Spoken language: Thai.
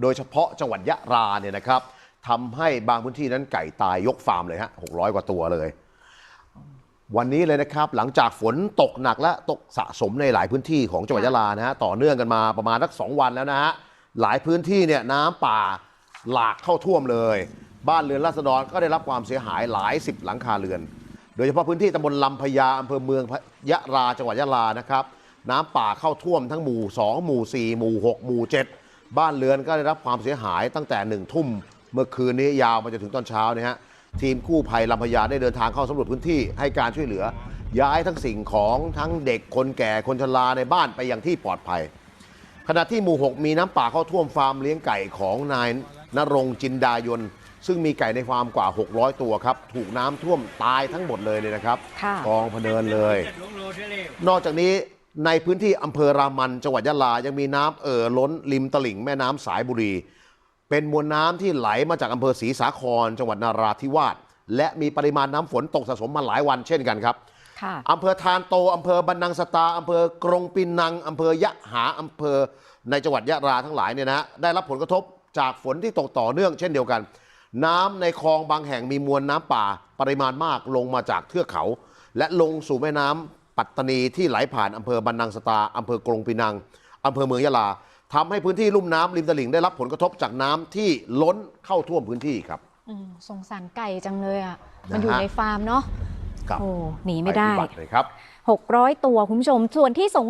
โดยเฉพาะจังหวัดยะราเนี่ยนะครับทำให้บางพื้นที่นั้นไก่ตายยกฟาร์มเลยฮะ600กว่าตัวเลย วันนี้เลยนะครับ หลังจากฝนตกหนักและตกสะสมในหลายพื้นที่ของจังหวัดยะลานะฮะต่อเนื่องกันมาประมาณสักสองวันแล้วนะฮะหลายพื้นที่เนี่ยน้ำป่าหลากเข้าท่วมเลย บ้านเรือนราษฎรก็ได้รับความเสียหายหลายสิบหลังคาเรือน โดยเฉพาะพื้นที่ตำบลลำพญาอำเภอเมืองยะราจังหวัดยะลานะครับ น้ำป่าเข้าท่วมทั้งหมู่ 2 หมู่ 4 หมู่ 6 หมู่ 7 บ้านเรือนก็ได้รับความเสียหายตั้งแต่หนึ่งทุ่ม เมื่อคืนนี้ยาวมาจนถึงตอนเช้านะฮะทีมกู้ภัยลำพญาได้เดินทางเข้าสำรวจพื้นที่ให้การช่วยเหลือ ย้ายทั้งสิ่งของทั้งเด็กคนแก่คนชราในบ้านไปยังที่ปลอดภัย ขณะที่หมู่6มีน้ำป่าเข้าท่วมฟาร์มเลี้ยงไก่ของนายนรงค์จินดายนซึ่งมีไก่ในฟาร์มกว่า 600 ตัวครับ ถูกน้ำท่วมตายทั้งหมดเลยเนี่ยนะครับค่ะกองพะเนินเลย นอกจากนี้ ในพื้นที่อำเภอรามันจังหวัดยะลายังมีน้ำเอ่อล้นริมตลิ่งแม่น้ำสายบุรี เป็นมวลน้ำที่ไหลมาจากอำเภอศรีสาคร จังหวัดนาราธิวาสและมีปริมาณน้ำฝนตกสะสมมาหลายวันเช่นกันครับค่ะอำเภอทานโตอำเภอบันนังสตาอำเภอกรงปินังอำเภอยะหาอำเภอในจังหวัดยะราทั้งหลายเนี่ยนะได้รับผลกระทบจากฝนที่ตกต่อเนื่องเช่นเดียวกัน น้ำในคลองบางแห่งมีมวลน้ำป่าปริมาณมากลงมาจากเทือกเขา และลงสู่แม่น้ำ ปัตตานีที่ไหลผ่านอำเภอบันนังสตาอำเภอกรงปินังอำเภอเมืองยะลาทำให้พื้นที่ลุ่มน้ำริมตลิ่งได้รับผลกระทบจากน้ำที่ล้นเข้าท่วมพื้นที่ครับ อืมสงสารไก่จังเลยอะนะฮะมันอยู่ในฟาร์มเนาะ ครับโอ้หนีไม่ได้ภัยพิบัติเลยครับ 600 ตัวคุณผู้ชม ส่วนที่สง